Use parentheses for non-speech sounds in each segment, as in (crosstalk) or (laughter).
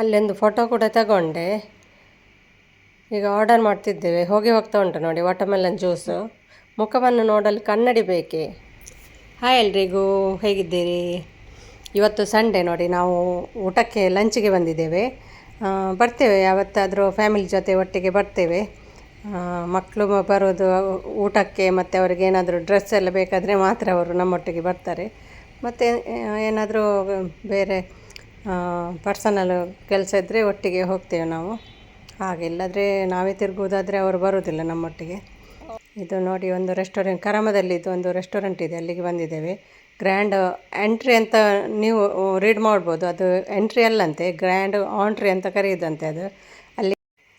ಅಲ್ಲೊಂದು ಫೋಟೋ ಕೂಡ ತಗೊಂಡೆ. ಈಗ ಆರ್ಡರ್ ಮಾಡ್ತಿದ್ದೇವೆ. ಹೋಗಿ ಹೋಗ್ತಾ ಉಂಟು ನೋಡಿ ವಾಟರ್ಮೆಲನ್ ಜ್ಯೂಸು ಮುಖವನ್ನು ನೋಡಲು ಕನ್ನಡಿ ಬೇಕೆ? ಹಾಯ್ ಎಲ್ರಿಗೂ, ಹೇಗಿದ್ದೀರಿ? ಇವತ್ತು ಸಂಡೇ ನೋಡಿ, ನಾವು ಊಟಕ್ಕೆ ಲಂಚ್ಗೆ ಬಂದಿದ್ದೇವೆ. ಬರ್ತೇವೆ, ಯಾವತ್ತಾದರೂ ಫ್ಯಾಮಿಲಿ ಜೊತೆ ಒಟ್ಟಿಗೆ ಬರ್ತೇವೆ. ಮಕ್ಕಳು ಬರೋದು, ಊಟಕ್ಕೆ ಮತ್ತು ಅವರಿಗೆ ಏನಾದರೂ ಡ್ರೆಸ್ ಎಲ್ಲ ಬೇಕಾದರೆ ಮಾತ್ರ ಅವರು ನಮ್ಮೊಟ್ಟಿಗೆ ಬರ್ತಾರೆ. ಮತ್ತು ಏನಾದರೂ ಬೇರೆ ಪರ್ಸನಲ್ ಕೆಲಸ ಇದ್ದರೆ ಒಟ್ಟಿಗೆ ಹೋಗ್ತೇವೆ ನಾವು. ಹಾಗೆ ಇಲ್ಲದ್ರೆ ನಾವೇ ತಿರುಗುವುದಾದರೆ ಅವರು ಬರೋದಿಲ್ಲ ನಮ್ಮೊಟ್ಟಿಗೆ. ಇದು ನೋಡಿ ಒಂದು ರೆಸ್ಟೋರೆಂಟ್ ಕರಮದಲ್ಲಿ ಇದು ಒಂದು ರೆಸ್ಟೋರೆಂಟ್ ಇದೆ, ಅಲ್ಲಿಗೆ ಬಂದಿದ್ದೇವೆ. ಗ್ರ್ಯಾಂಡ್ ಎಂಟ್ರಿ ಅಂತ ನೀವು ರೀಡ್ ಮಾಡ್ಬೋದು. ಅದು ಎಂಟ್ರಿ ಅಲ್ಲಂತೆ ಗ್ರ್ಯಾಂಡ್ ಆಂಟ್ರಿ ಅಂತ ಕರೆಯುವುದಂತೆ ಅದು. ಅಲ್ಲಿ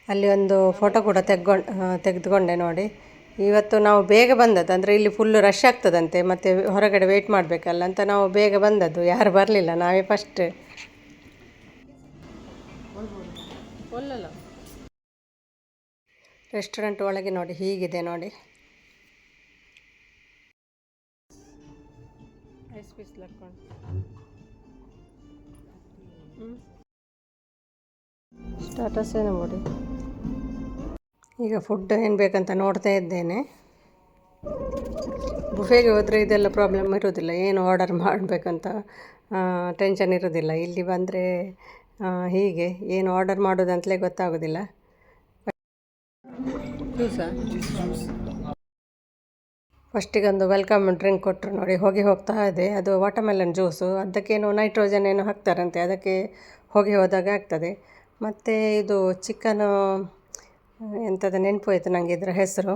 ಅಲ್ಲಿ ಒಂದು ಫೋಟೋ ಕೂಡ ತೆಗ್ಕೊಂಡು ತೆಗೆದುಕೊಂಡೆ ನೋಡಿ. ಇವತ್ತು ನಾವು ಬೇಗ ಬಂದದ್ದು, ಅಂದರೆ ಇಲ್ಲಿ ಫುಲ್ಲು ರಶ್ ಆಗ್ತದಂತೆ, ಮತ್ತು ಹೊರಗಡೆ ವೆಯ್ಟ್ ಮಾಡಬೇಕಲ್ಲ ಅಂತ ನಾವು ಬೇಗ ಬಂದದ್ದು. ಯಾರು ಬರಲಿಲ್ಲ, ನಾವೇ ಫಸ್ಟ್ ರೆಸ್ಟೋರೆಂಟ್ ಒಳಗೆ ನೋಡಿ ಹೀಗಿದೆ ನೋಡಿ. ಐಸ್ ಲಕ್ಕೊಂಡು ಸ್ಟಾಟಸ್ ಏನು ನೋಡಿ? ಈಗ ಫುಡ್ ಏನು ಬೇಕಂತ ನೋಡ್ತಾ ಇದ್ದೇನೆ. ಬುಫೆಗೆ ಹೋದರೆ ಇದೆಲ್ಲ ಪ್ರಾಬ್ಲಮ್ ಇರೋದಿಲ್ಲ ಏನು ಆರ್ಡರ್ ಮಾಡಬೇಕಂತ ಟೆನ್ಷನ್ ಇರೋದಿಲ್ಲ ಇಲ್ಲಿ ಬಂದರೆ ಹೀಗೆ ಏನು ಆರ್ಡರ್ ಮಾಡೋದಂತಲೇ ಗೊತ್ತಾಗೋದಿಲ್ಲ. ಫಸ್ಟಿಗೊಂದು ವೆಲ್ಕಮ್ ಡ್ರಿಂಕ್ ಕೊಟ್ಟರು ನೋಡಿ ಹೋಗಿ ಹೋಗ್ತಾ ಇದೆ. ಅದು ವಾಟರ್ಮೆಲನ್ ಜ್ಯೂಸು ಅದಕ್ಕೇನು ನೈಟ್ರೋಜನ್ ಏನೋ ಹಾಕ್ತಾರಂತೆ ಅದಕ್ಕೆ ಹೋಗಿ ಹೋದಾಗ ಆಗ್ತದೆ. ಮತ್ತು ಇದು ಚಿಕನು ಎಂಥದ್ದು ನೆನಪು ಆಯಿತು ನನಗೆ ಇದರ ಹೆಸರು.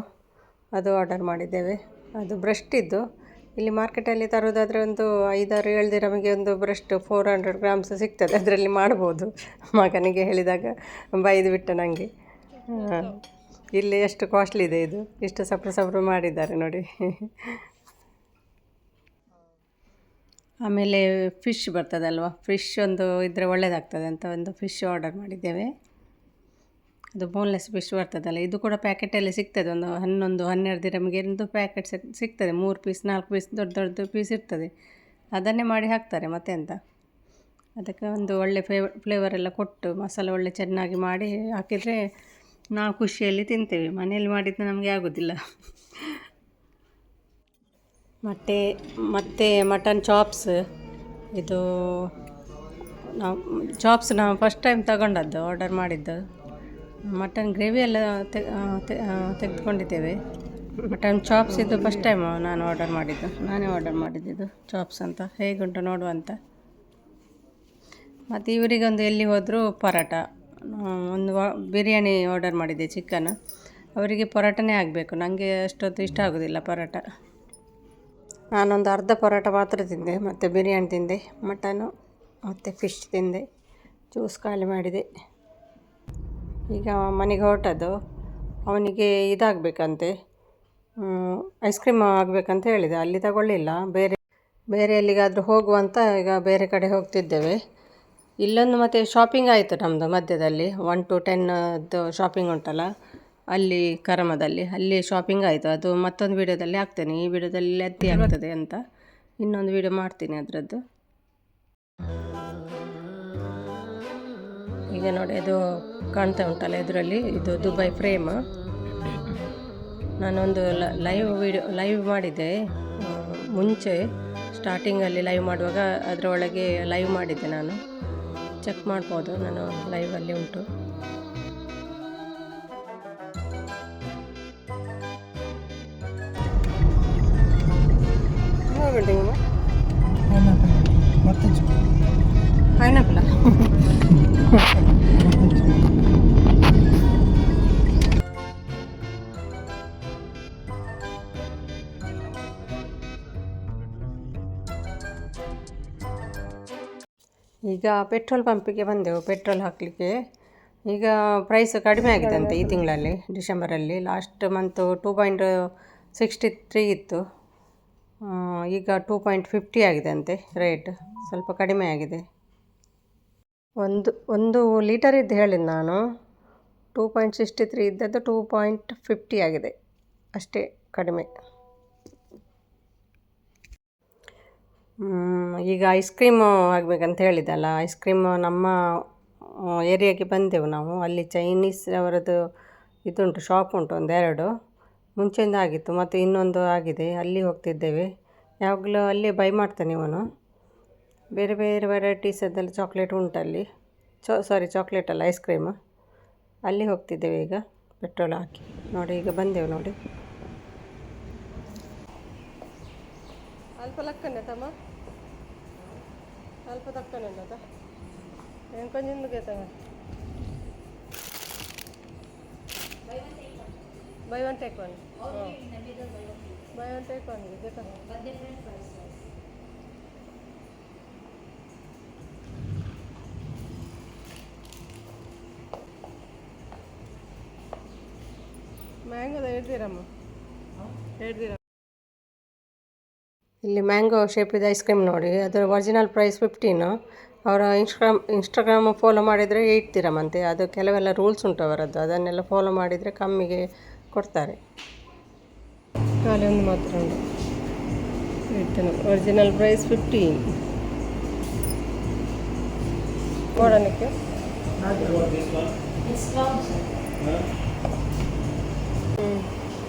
ಅದು ಆರ್ಡರ್ ಮಾಡಿದ್ದೇವೆ. ಅದು ಬ್ರೆಸ್ಟ್ ಇದ್ದು. ಇಲ್ಲಿ ಮಾರ್ಕೆಟಲ್ಲಿ ತರೋದಾದರೆ ಒಂದು ಐದಾರು ಏಳು ನಮಗೆ ಒಂದು ಬ್ರೆಸ್ಟ್ ಫೋರ್ ಹಂಡ್ರೆಡ್ ಗ್ರಾಮ್ಸ್ ಸಿಗ್ತದೆ. ಅದರಲ್ಲಿ ಮಾಡ್ಬೋದು. ಮಗನಿಗೆ ಹೇಳಿದಾಗ ಬೈದು ಬಿಟ್ಟ ನನಗೆ ಇಲ್ಲಿ ಎಷ್ಟು ಕಾಸ್ಟ್ಲಿ ಇದೆ ಇದು? ಇಷ್ಟು ಸಪ್ರ ಸಪ್ರ ಮಾಡಿದ್ದಾರೆ ನೋಡಿ. ಆಮೇಲೆ ಫಿಶ್ ಬರ್ತದಲ್ವ? ಫಿಶ್ ಒಂದು ಇದ್ದರೆ ಒಳ್ಳೆಯದಾಗ್ತದೆ ಅಂತ ಒಂದು ಫಿಶ್ ಆರ್ಡರ್ ಮಾಡಿದ್ದೇವೆ. ಅದು ಬೋನ್ಲೆಸ್ ಫಿಶ್ ಬರ್ತದಲ್ಲ, ಇದು ಕೂಡ ಪ್ಯಾಕೆಟಲ್ಲಿ ಸಿಗ್ತದೆ. ಒಂದು ಹನ್ನೊಂದು, ಹನ್ನೆರಡು ದಿನಮಗೆ ಒಂದು ಪ್ಯಾಕೆಟ್ ಸಿಗ್ತದೆ. ಮೂರು ಪೀಸ್ ನಾಲ್ಕು ಪೀಸ್ ದೊಡ್ಡ ದೊಡ್ಡ ಪೀಸ್ ಇರ್ತದೆ. ಅದನ್ನೇ ಮಾಡಿ ಹಾಕ್ತಾರೆ ಮತ್ತೆ ಅಂತ ಅದಕ್ಕೆ ಒಂದು ಒಳ್ಳೆ ಫ್ಲೇವ ಫ್ಲೇವರ್ ಎಲ್ಲ ಕೊಟ್ಟು ಮಸಾಲ ಒಳ್ಳೆ ಚೆನ್ನಾಗಿ ಮಾಡಿ ಹಾಕಿದರೆ ನಾವು ಖುಷಿಯಲ್ಲಿ ತಿಂತೇವೆ. ಮನೆಯಲ್ಲಿ ಮಾಡಿದ್ದು ನಮಗೆ ಆಗೋದಿಲ್ಲ. ಮತ್ತು, ಮತ್ತೆ ಮಟನ್ ಚಾಪ್ಸ್ ಇದು ನಾವು ಚಾಪ್ಸ್ ನಾವು ಫಸ್ಟ್ ಟೈಮ್ ತಗೊಂಡದ್ದು ಆರ್ಡರ್ ಮಾಡಿದ್ದು. ಮಟನ್ ಗ್ರೇವಿ ಎಲ್ಲ ತೆಗೆದುಕೊಂಡಿದ್ದೇವೆ. ಮಟನ್ ಚಾಪ್ಸ್ ಇದು ಫಸ್ಟ್ ಟೈಮ್ ನಾನು ಆರ್ಡರ್ ಮಾಡಿದ್ದು. ನಾನೇ ಆರ್ಡರ್ ಮಾಡಿದ್ದಿದ್ದು ಚಾಪ್ಸ್ ಅಂತ. ಹೇಗುಂಟು ನೋಡುವ ಅಂತ. ಮತ್ತು ಇವರಿಗೊಂದು ಎಲ್ಲಿ ಹೋದರೂ ಪರೋಟ ಒಂದು ಬಿರಿಯಾನಿ ಆರ್ಡರ್ ಮಾಡಿದ್ದೆ ಚಿಕನ್. ಅವರಿಗೆ ಪರೋಟನೇ ಆಗಬೇಕು. ನನಗೆ ಅಷ್ಟೊತ್ತು ಇಷ್ಟ ಆಗೋದಿಲ್ಲ ಪರೋಟ ನಾನೊಂದು ಅರ್ಧ ಪರೋಟ ಮಾತ್ರ ತಿಂದೆ. ಮತ್ತು ಬಿರಿಯಾನಿ ತಿಂದೆ, ಮಟನು, ಮತ್ತು ಫಿಶ್ ತಿಂದೆ. ಜ್ಯೂಸ್ ಖಾಲಿ ಮಾಡಿದೆ. ಈಗ ಮನೆಗೆ ಹೊರಟದ್ದು. ಅವನಿಗೆ ಇದಾಗಬೇಕಂತೆ. ಐಸ್ ಕ್ರೀಮ್ ಆಗಬೇಕಂತ ಹೇಳಿದೆ. ಅಲ್ಲಿ ತಗೊಳ್ಳಿಲ್ಲ. ಬೇರೆ ಬೇರೆ ಎಲ್ಲಿಗಾದರೂ ಹೋಗುವಂತ ಈಗ ಬೇರೆ ಕಡೆ ಹೋಗ್ತಿದ್ದೇವೆ. ಇಲ್ಲೊಂದು ಮತ್ತೆ ಶಾಪಿಂಗ್ ಆಯಿತು ನಮ್ಮದು ಮಧ್ಯದಲ್ಲಿ. ಒನ್ ಟು ಟೆನ್ದು ಶಾಪಿಂಗ್ ಉಂಟಲ್ಲ. ಅಲ್ಲಿ, ಕರಮದಲ್ಲಿ. ಅಲ್ಲಿ ಶಾಪಿಂಗ್ ಆಯಿತು. ಅದು ಮತ್ತೊಂದು ವಿಡಿಯೋದಲ್ಲಿ ಹಾಕ್ತೇನೆ. ಈ ವಿಡಿಯೋದಲ್ಲಿ ಅತ್ತಿ ಆಗ್ತದೆ ಅಂತ. ಇನ್ನೊಂದು ವಿಡಿಯೋ ಮಾಡ್ತೀನಿ ಅದರದ್ದು. ಈಗ ನೋಡಿ, ಅದು ಕಾಣ್ತಾ ಉಂಟಲ್ಲ ಇದರಲ್ಲಿ? ಇದು ದುಬೈ ಫ್ರೇಮ್. ನಾನೊಂದು ಲೈವ್ ವಿಡಿಯೋ ಲೈವ್ ಮಾಡಿದ್ದೆ. ಆ, ಮುಂಚೆ ಸ್ಟಾರ್ಟಿಂಗಲ್ಲಿ ಲೈವ್ ಮಾಡುವಾಗ ಅದರೊಳಗೆ ಲೈವ್ ಮಾಡಿದ್ದೆ ನಾನು. ಚೆಕ್ ಮಾಡ್ಬೋದು ನಾನು ಲೈವಲ್ಲಿ ಉಂಟು. ಪೈನಾಪಲ ಈಗ ಪೆಟ್ರೋಲ್ ಪಂಪಿಗೆ ಬಂದೆವು ಪೆಟ್ರೋಲ್ ಹಾಕಲಿಕ್ಕೆ. ಈಗ ಪ್ರೈಸ್ ಕಡಿಮೆ ಆಗಿದೆ ಅಂತೆ ಈ ತಿಂಗಳಲ್ಲಿ, ಡಿಸೆಂಬರಲ್ಲಿ. Last month two point sixty three ಇತ್ತು ಈಗ ಟೂ ಪಾಯಿಂಟ್ ಫಿಫ್ಟಿ ಆಗಿದೆ ಅಂತೆ ರೇಟ್ ಸ್ವಲ್ಪ ಕಡಿಮೆ ಆಗಿದೆ. ಒಂದು ಒಂದು ಲೀಟರ್ ಇದ್ದು ಹೇಳಿದ್ದು ನಾನು ಟೂ ಪಾಯಿಂಟ್ ಸಿಕ್ಸ್ಟಿ ತ್ರೀ ಇದ್ದದ್ದು ಟೂ ಪಾಯಿಂಟ್ ಫಿಫ್ಟಿ ಆಗಿದೆ. ಅಷ್ಟೇ ಕಡಿಮೆ. ಈಗ ಐಸ್ ಕ್ರೀಮು ಆಗಬೇಕಂತ ಹೇಳಿದ್ದಲ್ಲ ಐಸ್ ಕ್ರೀಮ್ ನಮ್ಮ ಏರಿಯಾಗೆ ಬಂದೆವು ನಾವು. ಅಲ್ಲಿ ಚೈನೀಸ್ ಅವರದ್ದು ಇದುಂಟು ಶಾಪ್ ಉಂಟು ಒಂದೆರಡು. ಮುಂಚೆಯಿಂದ ಆಗಿತ್ತು, ಮತ್ತು ಇನ್ನೊಂದು ಆಗಿದೆ. ಅಲ್ಲಿ ಹೋಗ್ತಿದ್ದೇವೆ. ಯಾವಾಗಲೂ ಅಲ್ಲೇ ಬೈ ಮಾಡ್ತಾನೆ ಇವನು ಬೇರೆ ಬೇರೆ ವೆರೈಟೀಸ್ ಅದೆಲ್ಲ ಚಾಕ್ಲೇಟ್ ಉಂಟಲ್ಲಿ ಚೋ ಸಾರಿ ಚಾಕ್ಲೇಟ್ ಅಲ್ಲ ಐಸ್ ಕ್ರೀಮ್ ಅಲ್ಲಿ ಹೋಗ್ತಿದ್ದೇವೆ ಈಗ ಪೆಟ್ರೋಲ್ ಹಾಕಿ. ನೋಡಿ, ಈಗ ಬಂದೆವು ನೋಡಿ. అల్పలక్కనే అతమ్మా అల్పదక్కనండి అత ఏం కొంచెం ఎందుకు అవుతామా buy one take one buy one take one జత మ్యాంగోది ఏడ్దీరమ్మా ఏడ్దీరా ಇಲ್ಲಿ ಮ್ಯಾಂಗೋ ಶೇಪಿದ ಐಸ್ ಕ್ರೀಮ್ ನೋಡಿ. ಅದರ ಒರಿಜಿನಲ್ ಪ್ರೈಸ್ ಫಿಫ್ಟೀನು ಅವರ ಇನ್ಸ್ಟಾಗ್ರಾಮ್ ಇನ್ಸ್ಟಾಗ್ರಾಮ್ ಫಾಲೋ ಮಾಡಿದರೆ ಏಯ್ಟ್ ತಿರಮಂತೆ ಅದು ಕೆಲವೆಲ್ಲ ರೂಲ್ಸ್ ಉಂಟು ಅವರದ್ದು. ಅದನ್ನೆಲ್ಲ ಫಾಲೋ ಮಾಡಿದರೆ ಕಮ್ಮಿಗೆ ಕೊಡ್ತಾರೆ. ಖಾಲಿ ಒಂದು ಮಾತ್ರ ಉಂಟು. ಒರಿಜಿನಲ್ ಪ್ರೈಸ್ ಫಿಫ್ಟೀನ್ ನೋಡೋಣಕ್ಕೆ.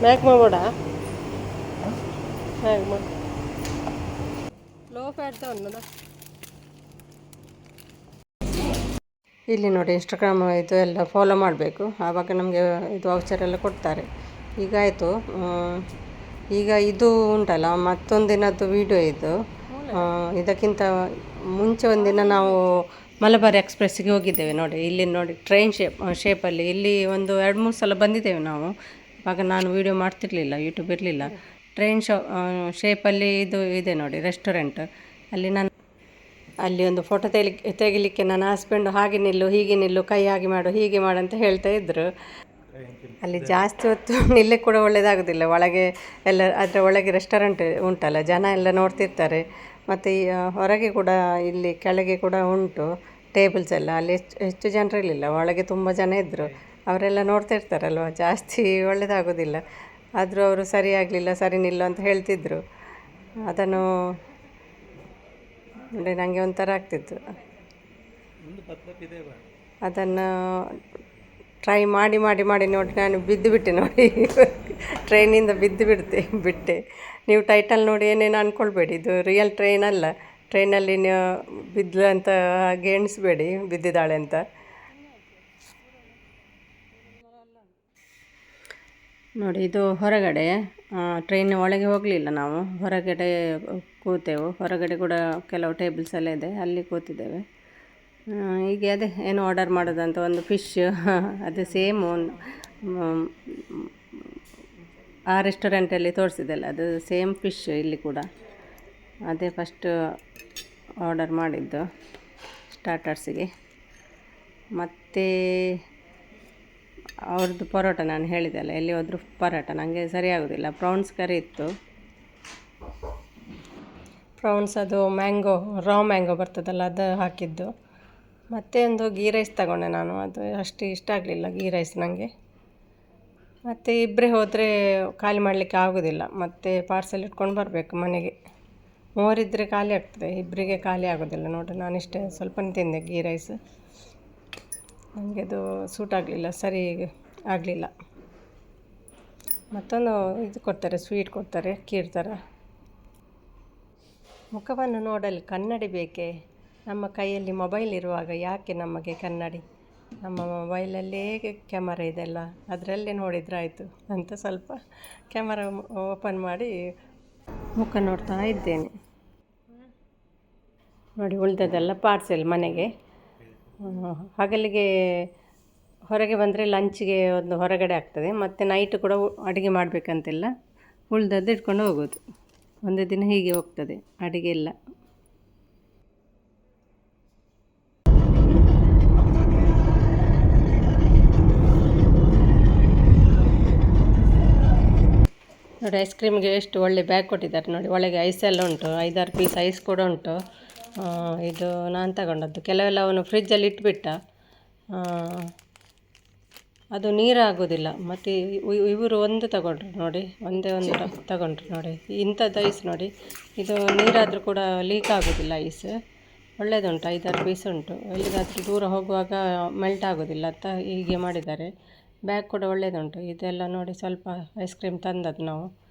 ಮ್ಯಾಕ್ ಮಾಡ್ಬೋಡ ಮ್ಯಾಕ್ ಮಾಡಿ. ಅನ್ನದ. ಇಲ್ಲಿ ನೋಡಿ ಇನ್ಸ್ಟಾಗ್ರಾಮ್ ಇದು ಎಲ್ಲ ಫಾಲೋ ಮಾಡಬೇಕು. ಆವಾಗ ನಮಗೆ ಇದು ವೌಚರ್ ಎಲ್ಲ ಕೊಡ್ತಾರೆ. ಈಗ ಆಯಿತು. ಈಗ ಇದು ಉಂಟಲ್ಲ ಮತ್ತೊಂದಿನದ್ದು ವಿಡಿಯೋ ಇದು. ಇದಕ್ಕಿಂತ ಮುಂಚೆ ಒಂದಿನ ನಾವು ಮಲಬಾರ್ ಎಕ್ಸ್ಪ್ರೆಸ್ಸಿಗೆ ಹೋಗಿದ್ದೇವೆ ನೋಡಿ. ಇಲ್ಲಿ ನೋಡಿ ಟ್ರೈನ್ ಶೇಪ್ ಶೇಪಲ್ಲಿ ಇಲ್ಲಿ ಒಂದು ಎರಡು ಮೂರು ಸಲ ಬಂದಿದ್ದೇವೆ ನಾವು. ಆವಾಗ ನಾನು ವೀಡಿಯೋ ಮಾಡ್ತಿರ್ಲಿಲ್ಲ ಯೂಟ್ಯೂಬ್ ಇರಲಿಲ್ಲ. ಟ್ರೈನ್ ಶೋ ಶೇಪಲ್ಲಿ ಇದು ಇದೆ ನೋಡಿ, ರೆಸ್ಟೋರೆಂಟ್. ಅಲ್ಲಿ ನಾನು, ಅಲ್ಲಿ ಒಂದು ಫೋಟೋ ತೆಗಿಲಿಕ್ಕೆ ತೆಗಿಲಿಕ್ಕೆ ನನ್ನ ಹಸ್ಬೆಂಡು ಹಾಗೆ ನಿಲ್ಲು, ಹೀಗೆ ನಿಲ್ಲು, ಕೈ ಹಾಗೆ ಮಾಡು, ಹೀಗೆ ಮಾಡು ಅಂತ ಹೇಳ್ತಾ ಇದ್ದರು ಅಲ್ಲಿ ಜಾಸ್ತಿ ಹೊತ್ತು (laughs) ನಿಲ್ಲಕ್ಕೆ ಕೂಡ ಒಳ್ಳೆಯದಾಗೋದಿಲ್ಲ ಒಳಗೆ ಎಲ್ಲ ಅದರ ಒಳಗೆ ರೆಸ್ಟೋರೆಂಟ್ ಉಂಟಲ್ಲ, ಜನ ಎಲ್ಲ ನೋಡ್ತಿರ್ತಾರೆ. ಮತ್ತು ಹೊರಗೆ ಕೂಡ ಇಲ್ಲಿ ಕೆಳಗೆ ಕೂಡ ಉಂಟು ಟೇಬಲ್ಸ್ ಎಲ್ಲ. ಅಲ್ಲಿ ಹೆಚ್ಚು ಹೆಚ್ಚು ಜನರಿರಲಿಲ್ಲ ಒಳಗೆ ತುಂಬ ಜನ ಇದ್ದರು ಅವರೆಲ್ಲ ನೋಡ್ತಾ ಇರ್ತಾರಲ್ವ ಜಾಸ್ತಿ ಒಳ್ಳೆಯದಾಗೋದಿಲ್ಲ ಆದರೂ ಅವರು ಸರಿ ಆಗಲಿಲ್ಲ, ಸರಿ ನಿಲ್ಲು ಅಂತ ಹೇಳ್ತಿದ್ರು. ಅದನ್ನು ನೋಡಿ ನನಗೆ ಒಂಥರ ಆಗ್ತಿತ್ತು. ಅದನ್ನು ಟ್ರೈ ಮಾಡಿ ಮಾಡಿ ಮಾಡಿ ನೋಡಿ, ನಾನು ಬಿದ್ದು ಬಿಟ್ಟೆ ನೋಡಿ. ಟ್ರೈನಿಂದ ಬಿದ್ದು ಬಿಡ್ತೆ, ಬಿಟ್ಟೆ. ನೀವು ಟೈಟಲ್ ನೋಡಿ ಏನೇನು ಅಂದ್ಕೊಳ್ಬೇಡಿ ಇದು ರಿಯಲ್ ಟ್ರೈನ್ ಅಲ್ಲ. ಟ್ರೈನಲ್ಲಿ ಬಿದ್ದು ಅಂತ ಹಾಗೆ ಎಣಿಸ್ಬೇಡಿ, ಬಿದ್ದಿದ್ದಾಳೆ ಅಂತ. ನೋಡಿ, ಇದು ಹೊರಗಡೆ ಟ್ರೈನ್ ಒಳಗೆ ಹೋಗಲಿಲ್ಲ ನಾವು. ಹೊರಗಡೆ ಕೂತೆವು. ಹೊರಗಡೆ ಕೂಡ ಕೆಲವು ಟೇಬಲ್ಸ್ ಎಲ್ಲ ಇದೆ. ಅಲ್ಲಿ ಕೂತಿದ್ದೇವೆ. ಹೀಗೆ ಅದೇ, ಏನು ಆರ್ಡರ್ ಮಾಡೋದಂತ ಒಂದು ಫಿಶ್ ಅದು ಸೇಮ್ ಆ ರೆಸ್ಟೋರೆಂಟಲ್ಲಿ ತೋರಿಸಿದ್ದಲ್ಲ, ಅದು ಸೇಮ್ ಫಿಶ್ ಇಲ್ಲಿ ಕೂಡ. ಅದೇ ಫಸ್ಟ್ ಆರ್ಡರ್ ಮಾಡಿದ್ದು ಸ್ಟಾರ್ಟರ್ಸಿಗೆ ಮತ್ತು ಅವ್ರದ್ದು ಪರೋಟ ನಾನು ಹೇಳಿದೆಲ್ಲ ಎಲ್ಲಿ ಹೋದರೂ ಪರೋಟ. ನನಗೆ ಸರಿ ಆಗೋದಿಲ್ಲ ಪ್ರೌನ್ಸ್ ಕರಿ ಇತ್ತು. ಪ್ರೌನ್ಸ್ ಅದು ಮ್ಯಾಂಗೋ ರಾ ಮ್ಯಾಂಗೋ ಬರ್ತದಲ್ಲ, ಅದು ಹಾಕಿದ್ದು. ಮತ್ತೆ ಒಂದು ಗೀ ರೈಸ್ ತಗೊಂಡೆ ನಾನು. ಅದು ಅಷ್ಟು ಇಷ್ಟ ಆಗಲಿಲ್ಲ ಗೀ ರೈಸ್ ನನಗೆ ಮತ್ತು ಇಬ್ಬರೇ ಹೋದರೆ ಖಾಲಿ ಮಾಡಲಿಕ್ಕೆ ಆಗೋದಿಲ್ಲ. ಮತ್ತು ಪಾರ್ಸೆಲ್ ಇಟ್ಕೊಂಡು ಬರಬೇಕು ಮನೆಗೆ. ಮೂವರಿದ್ದರೆ ಖಾಲಿ ಆಗ್ತದೆ. ಇಬ್ಬರಿಗೆ ಖಾಲಿ ಆಗೋದಿಲ್ಲ ನೋಡಿ ಇಷ್ಟೇ ಸ್ವಲ್ಪನೇ ತಿಂದೆ ಗೀ ರೈಸ್. ನನಗೆ ಅದು ಸೂಟ್ ಆಗಲಿಲ್ಲ, ಸರಿ ಆಗಲಿಲ್ಲ. ಮತ್ತೊಂದು ಇದು ಕೊಡ್ತಾರೆ, ಸ್ವೀಟ್ ಕೊಡ್ತಾರೆ ಖೀರ್ ಥರ ಮುಖವನ್ನು ನೋಡಲು ಕನ್ನಡಿ ಬೇಕೇ? ನಮ್ಮ ಕೈಯಲ್ಲಿ ಮೊಬೈಲ್ ಇರುವಾಗ ಯಾಕೆ ನಮಗೆ ಕನ್ನಡಿ? ನಮ್ಮ ಮೊಬೈಲಲ್ಲೇ ಕ್ಯಾಮರ ಇದೆಲ್ಲ ಅದರಲ್ಲೇ ನೋಡಿದ್ರಾಯಿತು ಅಂತ ಸ್ವಲ್ಪ ಕ್ಯಾಮರ ಓಪನ್ ಮಾಡಿ ಮುಖ ನೋಡ್ತಾ ಇದ್ದೇನೆ. ನೋಡಿ ಉಳಿದದೆಲ್ಲ ಪಾರ್ಸೆಲ್ ಮನೆಗೆ. ಹಗಲಿಗೆ ಹೊರಗೆ ಬಂದರೆ ಲಂಚ್ಗೆ ಒಂದು ಹೊರಗಡೆ ಆಗ್ತದೆ. ಮತ್ತು ನೈಟ್ ಕೂಡ ಅಡುಗೆ ಮಾಡಬೇಕಂತಿಲ್ಲ. ಉಳ್ದದ್ದು ಇಟ್ಕೊಂಡು ಹೋಗೋದು. ಒಂದೇ ದಿನ ಹೀಗೆ ಹೋಗ್ತದೆ, ಅಡುಗೆ ಇಲ್ಲ. ನೋಡಿ ಐಸ್ ಕ್ರೀಮ್ಗೆ ಎಷ್ಟು ಒಳ್ಳೆ ಬ್ಯಾಗ್ ಕೊಟ್ಟಿದ್ದಾರೆ ನೋಡಿ. ಒಳಗೆ ಐಸ್ ಎಲ್ಲ ಉಂಟು. ಐದಾರು ಪೀಸ್ ಐಸ್ ಕೂಡ ಉಂಟು. ಇದು ನಾನು ತಗೊಂಡದ್ದು. ಕೆಲವೆಲ್ಲ ಅವನು ಫ್ರಿಜ್ಜಲ್ಲಿ ಇಟ್ಬಿಟ್ಟ. ಅದು ನೀರಾಗೋದಿಲ್ಲ. ಮತ್ತು ಇವ್- ಇವರು ಒಂದು ತಗೊಂಡ್ರು ನೋಡಿ. ಒಂದೇ ಒಂದು ತಗೊಂಡ್ರು ನೋಡಿ. ಇಂಥದ್ದು ಐಸ್ ನೋಡಿ. ಇದು ನೀರಾದರೂ ಕೂಡ ಲೀಕ್ ಆಗೋದಿಲ್ಲ ಐಸ್. ಒಳ್ಳೆಯದುಂಟು ಐದಾರು ಪೀಸ್ ಉಂಟು. ಎಲ್ಲಿಗಾದರೂ ದೂರ ಹೋಗುವಾಗ ಮೆಲ್ಟ್ ಆಗೋದಿಲ್ಲ ಅಂತ ಹೀಗೆ ಮಾಡಿದ್ದಾರೆ. ಬ್ಯಾಗ್ ಕೂಡ ಒಳ್ಳೆಯದುಂಟು ಇದೆಲ್ಲ ನೋಡಿ ಸ್ವಲ್ಪ ಐಸ್ ಕ್ರೀಮ್ ತಂದದ್ದು ನಾವು.